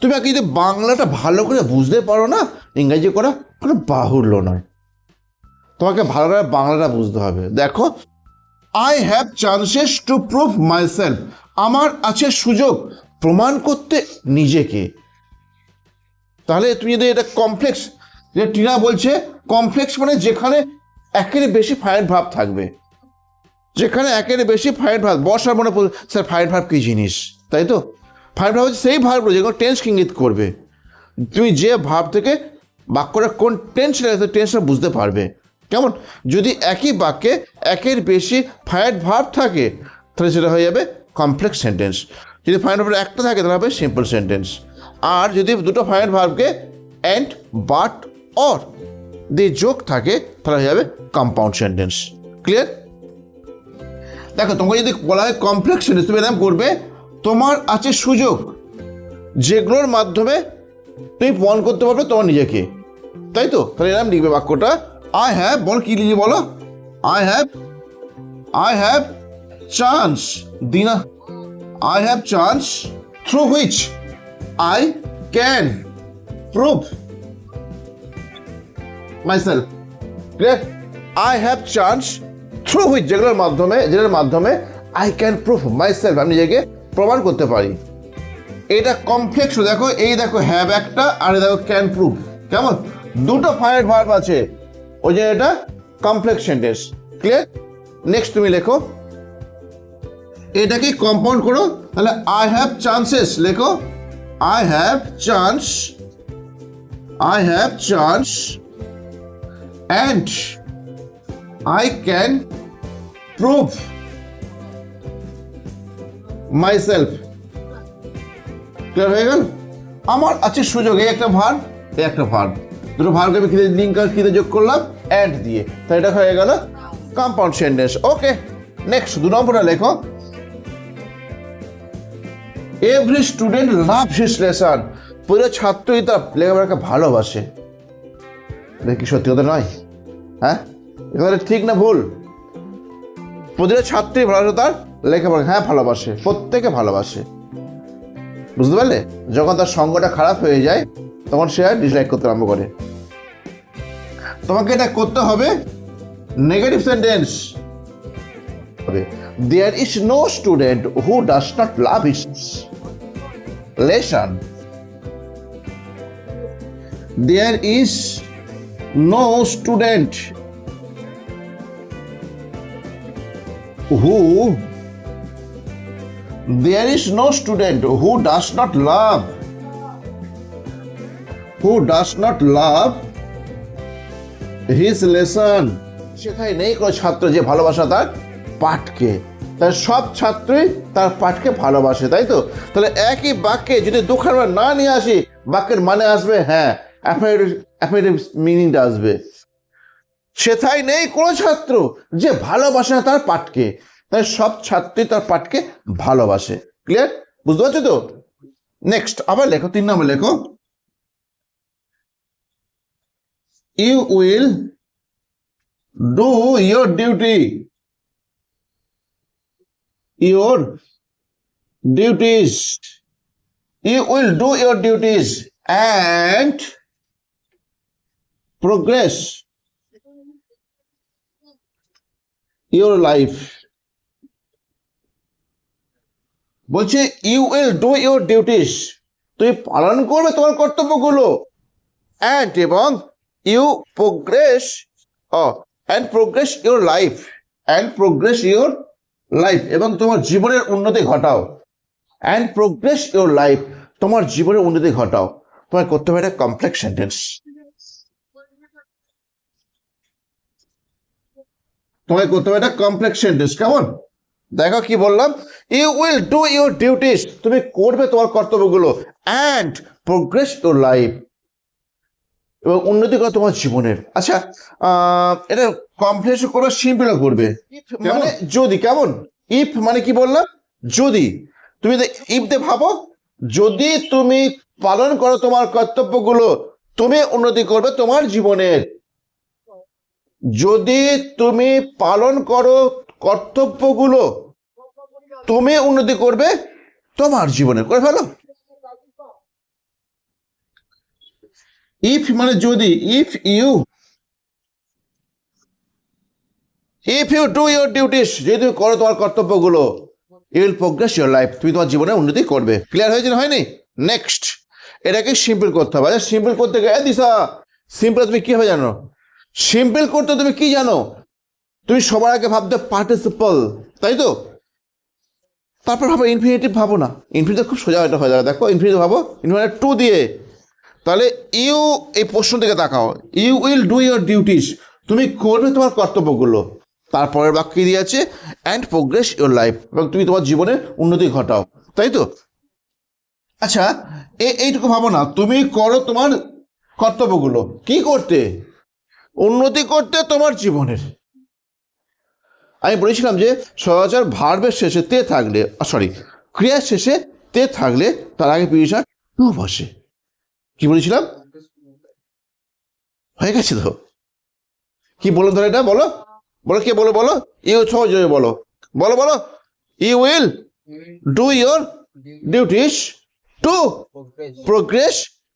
তুমি আগে যদি বাংলাটা ভালো করে বুঝতে পারো না, ইংরেজি করা কোনো বাহুল্য নয়। তোমাকে ভালো করে বাংলাটা বুঝতে হবে। দেখো I have chances to prove myself আমার আছে সুযোগ প্রমাণ করতে নিজেকে। তাহলে তুমি যদি এটা কমপ্লেক্স যে টিনা বলছে কমপ্লেক্স মানে যেখানে একের বেশি ফায়ার ভাব থাকবে। যেখানে একের বেশি ফায়ার ভাব বসার মনে স্যার ফায়ার ভাব কী জিনিস? তাই তো? ভাব হচ্ছে সেই ভাবগুলো যেগুলো টেন্স ইঙ্গিত করবে। তুমি যে ভাব থেকে বাক্যটা কোন টেন্স লাগে টেন্সটা বুঝতে পারবে। কেমন? যদি একই বাক্যে একের বেশি ফায়ার ভাব থাকে, তাহলে সেটা হয়ে যাবে কমপ্লেক্স সেন্টেন্স যদি ফায়ার ভাব একটা থাকে, তাহলে হবে সিম্পল সেন্টেন্স আর যদি দুটো ফায়ার ভাবকে অ্যান্ড বাট অর দিয়ে যোগ থাকে, তাহলে হয়ে যাবে কম্পাউন্ড সেন্টেন্স ক্লিয়ার দেখো, তোমাকে যদি বলা হয় কমপ্লেক্স সেন্টেন্স তুমি এরকম করবে তোমার আছে সুযোগ। যেগুলোর মাধ্যমে তুমি প্রমাণ করতে পারবে তোমার নিজেকে। তাই তো? তাহলে এরকম লিখবে বাক্যটা। আই হ্যাভ বল কি লিখে বলো? I have I have chance দিনা। I have chance through which I can prove myself clear I have chance through which যেগুলোর মাধ্যমে যেটার মাধ্যমে আই ক্যান প্রুভ মাইসেলফ আমি নিজেকে প্রমাণ করতে পারি। এটা কমপ্লেক্স দেখো, এই দেখো হ্যাভ একটা, আর দেখো ক্যান প্রুভ কেমন? দুটো ফায়ার ভার্ব আছে। ওই জন্য এটা কমপ্লেক্স সেন্টেন্স ক্লিয়ার নেক্সট তুমি লেখো। এটাকে কম্পাউন্ড করো। তাহলে আই হ্যাভ চান্সেস লেখো। I have chance I have chance and I can prove myself clear হয়ে গেল? আমার আছে সুযোগ, এই একটা ভার, এই একটা ভার। দুটো ভারকে আমি খিদে লিঙ্ক খিদে যোগ করলাম অ্যাড দিয়ে। তাই এটা হয়ে গেল কম্পাউন্ড সেন্টেন্স ওকে নেক্সট দু নম্বরটা লেখো। Every student love his lesson পুরো ছাত্রই তার লেখাপড়াকে ভালোবাসে। এটা কি সত্যি কথা নয়? হ্যাঁ? এখানে ঠিক না ভুল? প্রতিটা ছাত্রী ভালোবাসে তার লেখাপড়া হ্যাঁ ভালোবাসে, প্রত্যেকে ভালোবাসে। বুঝতে পারলে? যখন তার সঙ্গটা খারাপ হয়ে যায়, তখন সে আর ডিসলাইক করতে আরম্ভ করে। তোমাকে এটা করতে হবে নেগেটিভ সেন্টেন্স হবে there is no student who does not love his lesson there is no student who there is no student who does not love. Who does not love his lesson. শেখায় নেই কোনো ছাত্র যে ভালোবাসা তার পাঠকে। তাই সব ছাত্রই তার পাঠকে ভালোবাসে, তাই তো? তাহলে একই বাক্যে যদি দুখান না নিয়ে আসি, বাক্যের মানে আসবে হ্যাঁ অ্যাফারেটিভ মিনিংটা আসবে। সেথায় নেই কোনো ছাত্র যে ভালোবাসে না তার পাঠকে। তাই সব ছাত্রী তার পাঠকে ভালোবাসে। ক্লিয়ার বুঝতে পারছ তো? নেক্সট আবার লেখো, তিন নম্বর লেখো। You will do your duty your duties you will do your duties and progress your life বলছে you will do your duties তুমি পালন করবে তোমার কর্তব্যগুলো। অ্যান্ড এবং you progress O and progress your life and progress your life এবং তোমার জীবনের উন্নতি ঘটাও। অ্যান্ড প্রোগ্রেস ইউর লাইফ তোমার জীবনের উন্নতি ঘটাও। তোমার করতে হবে একটা কমপ্লেক্স সেন্টেন্স তোমায় করতে হবে একটা কমপ্লেক্স সেন্টেন্স কেমন? দেখো কি বললাম? You will do your duties তুমি করবে তোমার কর্তব্যগুলো অ্যান্ড প্রোগ্রেস ইউর লাইফ এবং উন্নতি করো তোমার জীবনের। আচ্ছা এটা কমপ্লেক্স করবে সিম্পল করবে। মানে যদি কেমন? ইফ মানে কি বললাম? যদি। তুমি ইফ দে ভাবো যদি তুমি পালন করো তোমার কর্তব্যগুলো তুমি উন্নতি করবে তোমার জীবনের। যদি তুমি পালন করো কর্তব্যগুলো তুমি উন্নতি করবে, তোমার জীবনে। করে ফেলো। ইফ মানে যদি if you if you do your duties যদি তুমি করো তোমার কর্তব্যগুলো you will progress your life তুমি তোমার জীবনে উন্নতি করবে। ক্লিয়ার হয়েছে না হয়নি? নেক্সট এটাকে সিম্পল করতে হবে। আচ্ছা সিম্পল করতে গেলে, দিশা সিম্পল তুমি কি হবে জানো? সিম্পল করতে তুমি কি জানো? তুমি সবার আগে ভাবতে পার্টিসিপল তাই তো? তারপর ভাবো ইনফিনিটিভ ভাবো না। ইনফিনিটিভ খুব সোজা এটা হয়ে যাবে। দেখো ইনফিনিটিভ ভাবো ইনফিনিটিভ টু দিয়ে। তাহলে ইউ এই প্রশ্ন থেকে তাকাও। You will do your duties তুমি করবে তোমার কর্তব্যগুলো। তারপরের বাক্য দিয়ে আছে অ্যান্ড প্রোগ্রেস ইউর লাইফ এবং তুমি তোমার জীবনে উন্নতি ঘটাও। তাই তো? আচ্ছা এ- এইটুকু ভাবো না। তুমি করো তোমার কর্তব্যগুলো। কি করতে? উন্নতি করতে তোমার জীবনের। আমি বলেছিলাম যে সহচার ভার্বের শেষে তে থাকলে সরি ক্রিয়ার শেষে তে থাকলে তার আগে পিছন টু বসে। কি বলেছিলাম? হয়ে গেছে তো। কি বলো ধরে এটা? বলো। বলো কে বলো বলো? ইউ সহজ বলো। বলো বলো। You will do your duties to progress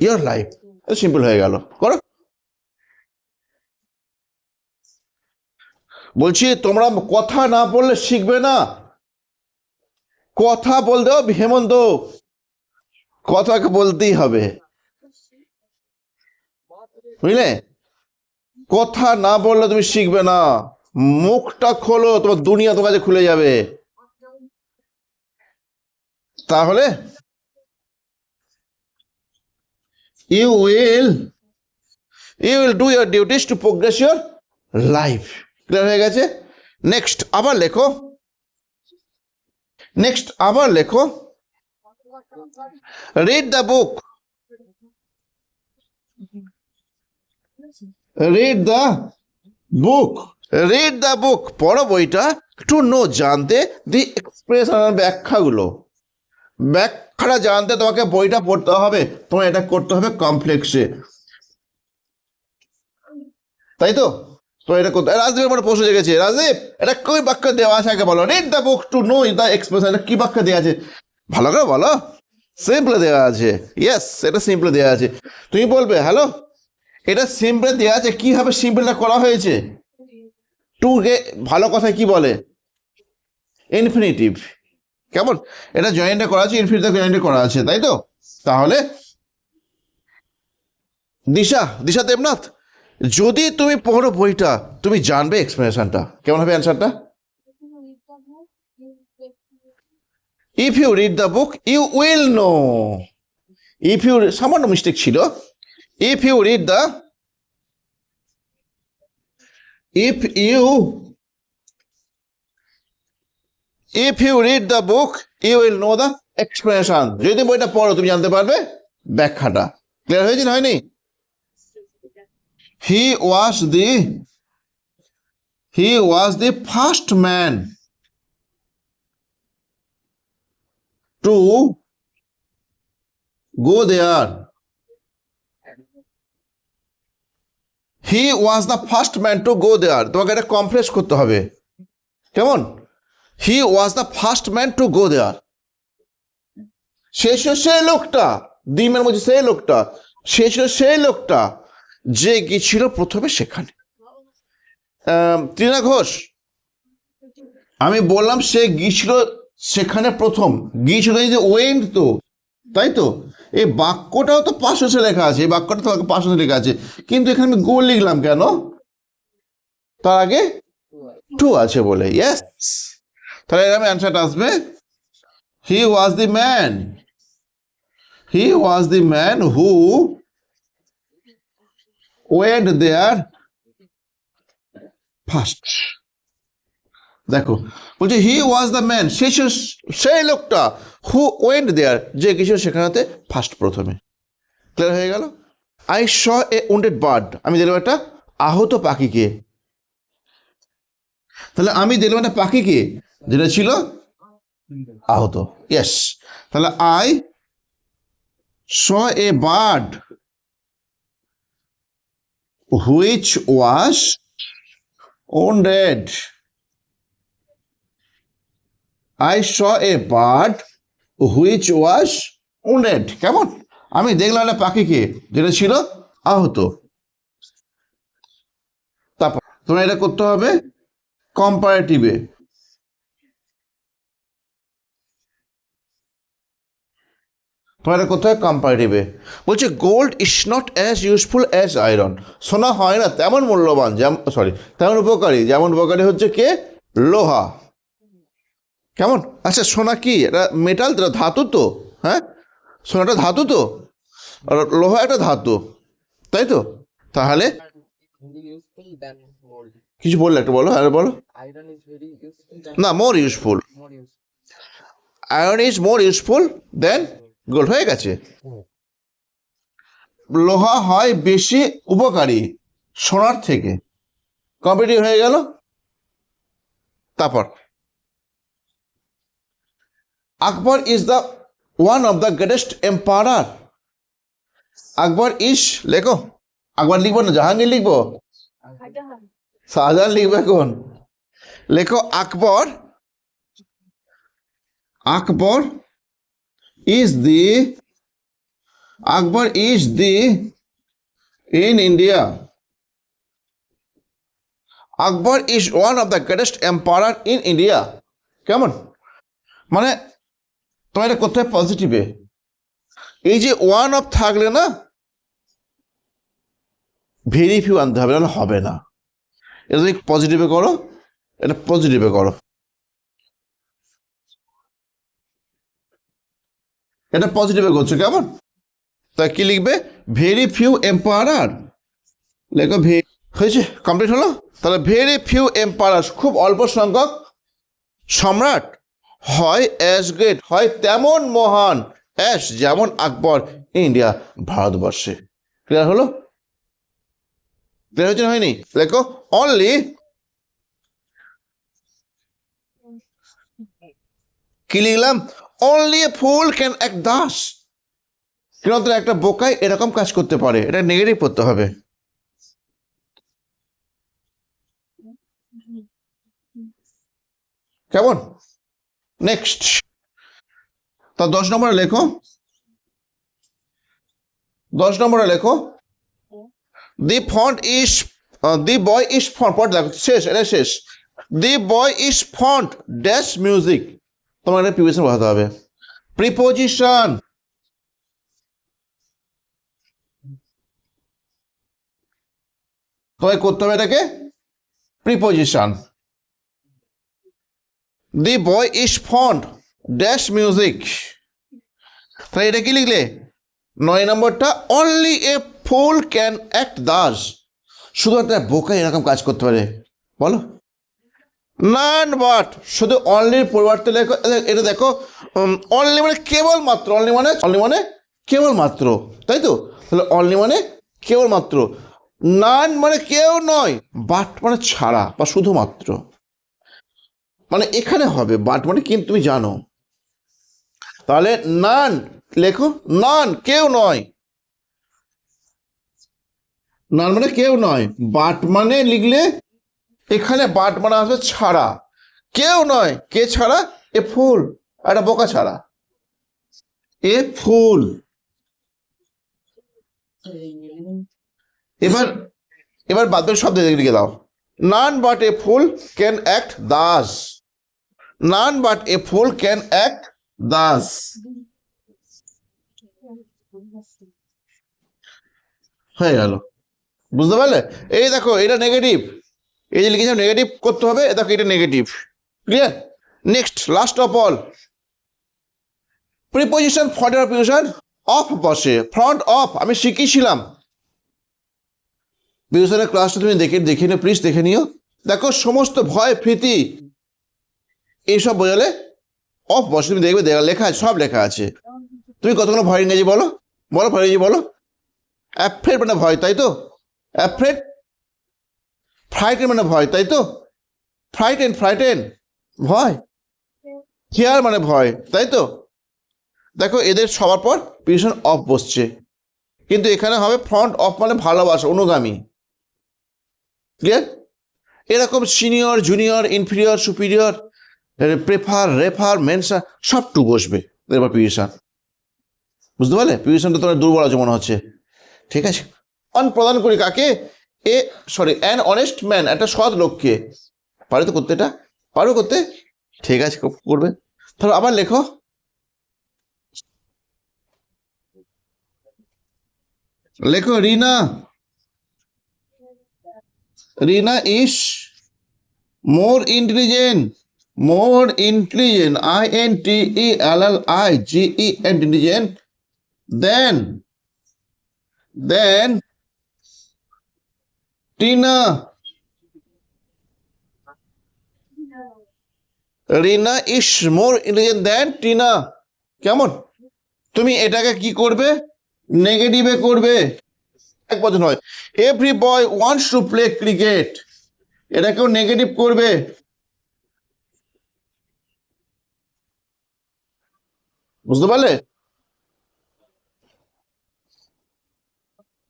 your life. Simple হয়ে গেল। করো। বলছি, তোমরা কথা না বললে শিখবে না। কথা বলতে হবে, হেমন্ত। কথাকে বলতেই হবে। বুঝলে? কথা না বললে তুমি শিখবে না। মুখটা খোলো, তোমার দুনিয়া তোমার কাছে খুলে যাবে। তাহলে? You will you will do your duties to progress your life clear হয়ে গেছে? নেক্সট আবার লেখো। নেক্সট আবার লেখো। Read the book read the book read the book পড়ো বইটা টু নো জানতে, দি এক্সপ্রেশন ব্যাখ্যাগুলো। ব্যাখ্যাটা জানতে তোমাকে বইটা পড়তে হবে তোমার এটা করতে হবে কমপ্লেক্সে তাই তো? তো এটা করতে রাজদীপের মনে প্রশ্ন জেগেছে, রাজদীপ, এটা কই বাক্য দেওয়া আছে আগে বলো। Read the book to know the expression কি বাক্য দেওয়া আছে? ভালো করে বলো। সিম্পল দেওয়া আছে। ইয়েস এটা সিম্পল দেওয়া আছে। তুমি বলবে হ্যালো এটা সিম্পল দেওয়া আছে। কীভাবে সিম্পলটা করা হয়েছে? টু গে ভালো কথায় কি বলে? ইনফিনিটিভ কেমন? এটা জয়েন্টে করা আছে ইনফিনিটিভ জয়েন্টে করা আছে, তাই তো? তাহলে, দিশা দিশা দেবনাথ যদি তুমি পড়ো বইটা, তুমি জানবে এক্সপ্লেনেশনটা কেমন হবে অ্যান্সারটা if you read the book you will know if you সামান্য মিস্টেক ছিল। If you read the if you if you read the book you will know the explanation যদি বইটা পড়ো, তুমি জানতে পারবে ব্যাখ্যাটা। ক্লিয়ার হয়েছে না হয়নি? He was the he was the first man to go there. He was the first man to go there. তোমাকে এটা কমপ্লেক্স করতে হবে। কেমন? He was the first man to go there ছিল সেই লোকটা। ডিমের মধ্যে সেই লোকটা। ছিল সেই লোকটা। যে গিয়েছিল প্রথমে সেখানে। ত্রিনা ঘোষ, আমি বললাম সে গিয়েছিল সেখানে প্রথম। গিয়েছিল যে ওয়েন্ড তো, তাই তো? এই বাক্যটাও তো পাঁচশো লেখা আছে, এই বাক্যটা তো পাঁচশো লেখা আছে। কিন্তু এখানে আমি গোল লিখলাম কেন? তার আগে টু আছে বলে ইয়েস তাহলে এরকম অ্যান্সারটা আসবে। He was the man he was the man who went there first দেখো, বলছে হি ওয়াজ দ্য ম্যান সে সেই লোকটা হু ওয়েন্ট দেয়ার যে কিছু সেখানেতে? ফার্স্ট প্রথমে। ক্লিয়ার হয়ে গেল? I saw a wounded bird আমি দিলাম একটা আহত পাখিকে। তাহলে আমি দিলাম একটা পাখিকে যেটা ছিল আহত। ইয়েস তাহলে I saw a bird which was wounded. I saw a bird which was wounded. কেমন? আমি দেখলাম একটা পাখিকে, যেটা ছিল আহত। তারপর, তোমার এটা করতে হবে কম্পারেটিভে তোমার এটা করতে হবে কম্পারেটিভে বলছে gold is not as useful as iron সোনা হয় না তেমন মূল্যবান যেমন সরি তেমন উপকারী যেমন উপকারী হচ্ছে কে? লোহা। কেমন? আচ্ছা সোনা কি? এটা মেটাল এটা ধাতু তো হ্যাঁ? সোনাটা ধাতু তো? আর লোহা একটা ধাতু তাই তো? তাহলে. কিছু বললে একটু বলো আর বলো। না more useful iron is more useful than gold হয়ে গেছে। লোহা হয় বেশি উপকারী সোনার থেকে। কম্পিটিভ হয়ে গেল। তারপর। Akbar is the one of the greatest empire Akbar is লেখো। আকবর লিখব না জাহাঙ্গীর লিখব? শাহজাহান। লিখবে এখন লেখো আকবর। আকবর is the, Akbar is the, in India. Akbar is one of the greatest emperor in India. কেমন মানে তোমার এটা হবে পজিটিভে এই যে ওয়ান অফ থাকলে না ভেরি ফিউ আনতে হবে, নাহলে হবে না এটা তুমি পজিটিভে করো, এটা পজিটিভে করো এটা পজিটিভে করছ, কেমন? তা কি লিখবে? ভেরি ফিউ এম্পায়ার লেখো হয়েছে কমপ্লিট হলো? তাহলে ভেরি ফিউ এম্পায়ার খুব অল্প সংখ্যক সম্রাট হয় অ্যাজ গ্রেট হয় তেমন মহান অ্যাস যেমন আকবর ইন্ডিয়া ভারতবর্ষে। ক্লিয়ার হলো? ক্লিয়ার হয়েছে হয়নি? লেখো অনলি কি লিখলাম? অনলি এ ফুল ক্যান এক দাস কেন একটা বোকায় এরকম কাজ করতে পারে, এটা নেগেটিভ করতে হবে। কেমন? নেক্সট তা দশ নম্বরে লেখো। দশ নম্বরে লেখো। দি font is the boy is font পট দেখো, শেষ, এটা শেষ। The boy is fond dash music তোমার এটা প্রিপোজিশন বোঝাতে হবে। প্রিপোজিশন তোমায় করতে হবে এটাকে preposition the boy is fond dash music তাহলে এটা কি লিখলে? নয় নম্বরটা only a fool can act thus শুধুমাত্র একটা বোকা এরকম কাজ করতে পারে। বলো। নান বাট শুধু অনলির পরিবর্তে লেখো এটা দেখো অনলি মানে কেবলমাত্র অনলি মানে অনলি মানে কেবলমাত্র, তাই তো? তাহলে অনলি মানে কেবলমাত্র নান মানে কেউ নয় বাট মানে ছাড়া বা শুধুমাত্র। মানে এখানে হবে বাট মানে কিন্তু তুমি জানো। তাহলে নান লেখো নান কেউ নয়। নান মানে কেউ নয় বাট মানে লিখলে এখানে বাট মানে আসবে ছাড়া। কেউ নয়। কে ছাড়া? এ ফুল। একটা বোকা ছাড়া। এ ফুল। এবার এবার বাদ বাকি শব্দ লিখে দাও। None but a fool can act thus. None but a fool can act thus. হয়ে গেল। বুঝতে পারলে? এই দেখো, এটা নেগেটিভ এই যে লিখেছিলাম নেগেটিভ করতে হবে, দেখো এটা negative clear next last of all preposition front preposition of বসে ফ্রন্ট অফ আমি শিখিয়েছিলাম। বিভূষণের ক্লাসটা তুমি দেখে দেখে নিও প্লিজ দেখে নিও। দেখো, সমস্ত ভয়, ভীতি, এইসব বোঝালে অফ বসে, তুমি দেখবে দেখা লেখা আছে, সব লেখা আছে। তুমি কতগুলো ভয় ইংরেজি বলো? বলো, ভয় ইংরেজি বলো? অ্যাফ্রেড মানে ভয়, তাই তো? অ্যাফ্রেড ফ্রাইটেন মানে ভয়, তাই তো? ফ্রাইটেন ফ্রাইটেন ভয়? ফিয়ার মানে ভয়, তাই তো? দেখো, এদের সবার পর পিছন অফ বসছে। কিন্তু এখানে হবে ফ্রন্ট অফ মানে ভালোবাসা, অনুগামী। ক্লিয়ার এরকম senior junior inferior superior prefer refer Mensa সব টু বসবে এরপর পিউশন বুঝতে পারলে? পিউশনটা তোমার দুর্বল আছে মনে হচ্ছে। ঠিক আছে? অন প্রদান করি কাকে? A sorry an honest man একটা সৎ লোককে। পারো তো করতে এটা? পারো করতে? ঠিক আছে করবে। তাহলে আবার লেখো। লেখো, Rina. Rina is more intelligent more intelligent, I N T E L L I G E intelligent, than than Tina. Rina, is more intelligent than Tina. কেমন? তুমি এটাকে কি করবে? নেগেটিভে করবে। এক বছর নয়। Every boy wants to play cricket এটাকেও নেগেটিভ করবে। বুঝতে পারলে?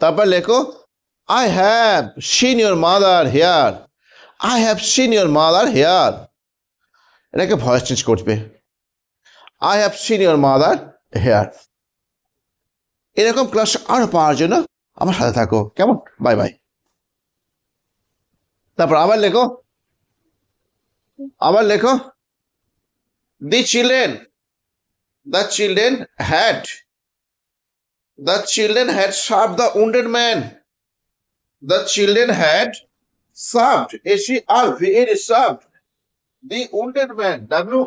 তারপর লেখো। I have seen your mother here I have seen your mother here এটাকে ভয়েস চেঞ্জ করবে। I have seen your mother here এরকম ক্লাস আরও পাওয়ার জন্য আমার সাথে থাকো। কেমন? বাই বাই তারপর আবার লেখো। আবার লেখো। The children the children had the children had served the wounded man the children had served, S-E-R-V-E, served. The wounded man, W